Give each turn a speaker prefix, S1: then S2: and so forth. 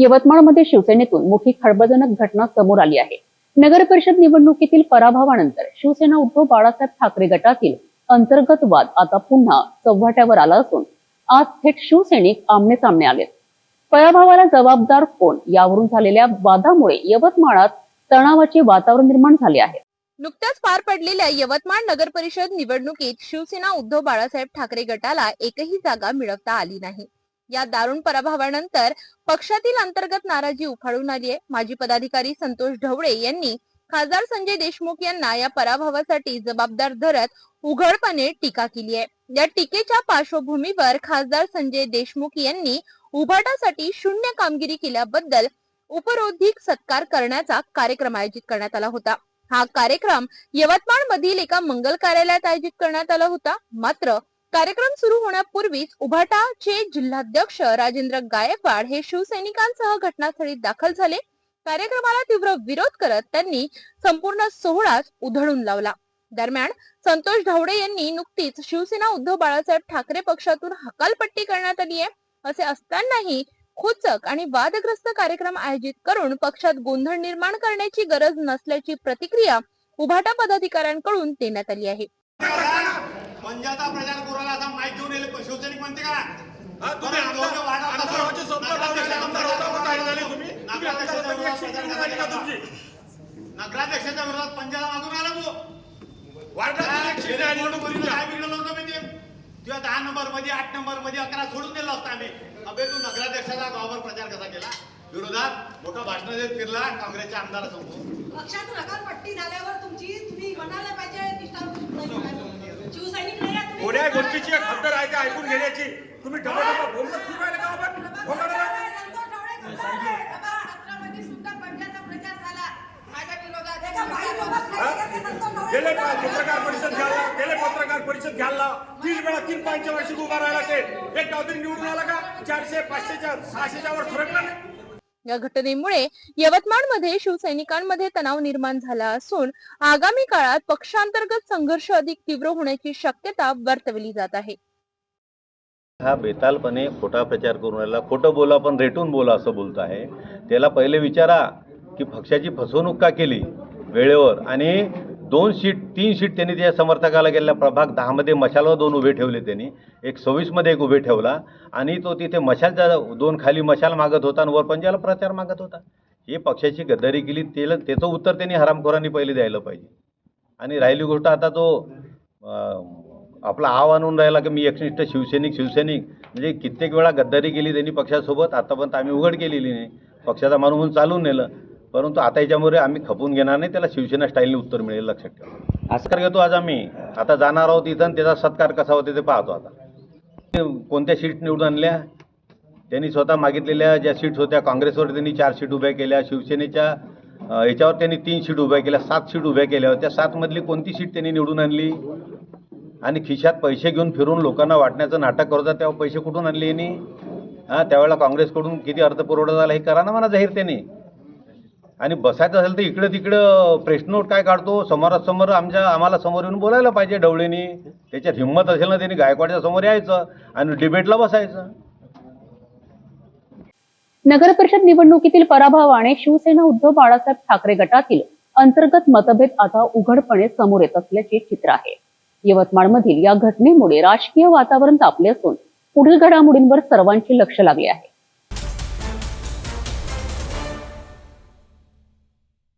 S1: यवतमाळमध्ये शिवसेनेतून मोठी खळबळजनक घटना समोर आली आहे. नगर परिषद निवडणुकीतील पराभवानंतर शिवसेना उद्धव बाळासाहेब ठाकरे गटातील अंतर्गत वाद आता पुन्हा चव्हाट्यावर आला असून आज थेट शिवसैनिक आमने सामने आलेत. पराभवाला जबाबदार कोण? यावरून झालेल्या वादामुळे यवतमाळात तणावाचे वातावरण निर्माण झाले आहे.
S2: नुकत्याच पार पडलेल्या यवतमाळ नगर परिषद निवडणुकीत शिवसेना उद्धव बाळासाहेब ठाकरे गटाला एकही जागा मिळवता आली नाही. या दारुण पराभवानंतर पक्षातील अंतर्गत नाराजी उफाळून आली आहे. माजी पदाधिकारी संतोष ढवळे यांनी खासदार संजय देशमुख यांना या पराभवासाठी जबाबदार धरत उघडपणे टीका केली आहे. या टीकेच्या पार्श्वभूमीवर खासदार संजय देशमुख यांनी उभाटासाठी शून्य कामगिरी केल्याबद्दल उपरोधिक सत्कार करण्याचा कार्यक्रम आयोजित करण्यात आला होता. हा कार्यक्रम यवतमाळ मधील एका मंगल कार्यालयात आयोजित करण्यात आला होता. मात्र कार्यक्रम सुरू होण्यापूर्वीच उभाटाचे जिल्हाध्यक्ष राजेंद्र गायकवाड हे शिवसैनिकांसह घटनास्थळी दाखल झाले. कार्यक्रमाला तीव्र विरोध करत त्यांनी संपूर्ण सोहळाच उधळून लावला. दरम्यान संतोष धावडे यांनी नुकतीच शिवसेना उद्धव बाळासाहेब ठाकरे पक्षातून हकालपट्टी करण्यात आली आहे. असे असतानाही खोचक आणि वादग्रस्त कार्यक्रम आयोजित करून पक्षात गोंधळ निर्माण करण्याची गरज नसल्याची प्रतिक्रिया उभाटा पदाधिकाऱ्यांकडून देण्यात आली आहे.
S3: पंजाचा प्रचार कोराला असा माईक घेऊन येईल. शिवसैनिक म्हणते का? नगराध्यक्षाच्या विरोधात पंजाला मागून आला तू. काय बिघडलं होतं माहिती तुझ्या दहा नंबरमध्ये आठ नंबरमध्ये अकरा सोडून दिलं असतं आम्ही. अबे तू नगराध्यक्षाचा गावावर प्रचार कसा केला? विरोधात मोठं भाषण देत फिरला काँग्रेसच्या आमदारासमोर.
S4: पक्षातून हकालपट्टी झाल्यावर तुमची तुम्ही म्हणायला पाहिजे आहे.
S5: कोण्या गोष्टीची हद्द राहते ऐकून घेण्याची? तुम्ही डबा बोलत का आपण
S4: आहे. गेले
S5: पत्रकार परिषद घ्यायला? गेले पत्रकार परिषद घ्यायला? तीन वेळा तीन पाचच्या वर्षी उभा राहिला ते. एक गाव तरी निवडून आला का? चारशे पाचशेच्या सहाशेच्या वर फरकला नाही.
S2: या घटनेमुळे यवतमाळमध्ये शिवसैनिकांमध्ये तणाव निर्माण झाला असून आगामी काळात पक्षांतर्गत संघर्ष अधिक तीव्र होण्याची शक्यता वर्तवली जात आहे.
S6: हा बेतालपणे खोटा प्रचार करून राहिला. खोटं बोला पण रेटून बोला असं बोलत आहे. त्याला पहिले विचारा की पक्षाची फसवणूक का केली वेळेवर? आणि दोन सीट तीन सीट त्यांनी त्या समर्थकाला गेलेल्या प्रभाग दहामध्ये मशालवर दोन उभे ठेवले त्यांनी. एक सव्वीसमध्ये एक उभे ठेवला. आणि तो तिथे मशालच्या दोन खाली मशाल मागत होता आणि वर पंजाला प्रचार मागत होता. हे पक्षाची गद्दारी केली. त्याला त्याचं उत्तर त्यांनी हरामखोरांनी पहिले द्यायला पाहिजे. आणि राहिली गोष्ट आता तो आपला आव आणून राहिला की मी एकनिष्ठ शिवसैनिक शिवसैनिक. म्हणजे कित्येक वेळा गद्दारी केली त्यांनी पक्षासोबत. आतापर्यंत आम्ही उघड केलेली नाही. पक्षाचा माणूस म्हणून चालून नेलं. परंतु आता याच्यामुळे आम्ही खपून घेणार नाही त्याला शिवसेना स्टाईलने उत्तर मिळेल लक्षात ठेवा. असं घेतो आज आम्ही. आता जाणार आहोत इथं आणि त्याचा सत्कार कसा होते ते पाहतो आता. ते कोणत्या सीट निवडून आणल्या? त्यांनी स्वतः मागितलेल्या ज्या सीट्स होत्या काँग्रेसवर त्यांनी चार सीट उभ्या केल्या शिवसेनेच्या याच्यावर त्यांनी तीन सीट उभ्या केल्या सात सीट उभ्या केल्या होत्या. सातमधली कोणती सीट त्यांनी निवडून आणली? आणि खिशात पैसे घेऊन फिरून लोकांना वाटण्याचं नाटक करत होता तेव्हा पैसे कुठून आणले यांनी? हां त्यावेळेला काँग्रेसकडून किती अर्थपुरवठा झाला हे करा ना म्हणा जाहीर त्यांनी. आणि बसायचं असेल तर इकडं तिकडं प्रेस नोट काय काढतो समोरासमोर आमच्या आम्हाला समोर येऊन बोलायला पाहिजे ढवळेनी. त्याच्यात हिंमत असेल ना त्यांनी गायकवाडच्या समोर यायचं आणि डिबेटला बसायचं.
S1: नगर परिषद निवडणुकीतील पराभवाने शिवसेना उद्धव बाळासाहेब ठाकरे गटातील अंतर्गत मतभेद आता उघडपणे समोर येत असल्याचे चित्र आहे. यवतमाळमधील या घटनेमुळे राजकीय वातावरण तापले असून पुढील घडामोडींवर सर्वांचे लक्ष लागले आहे.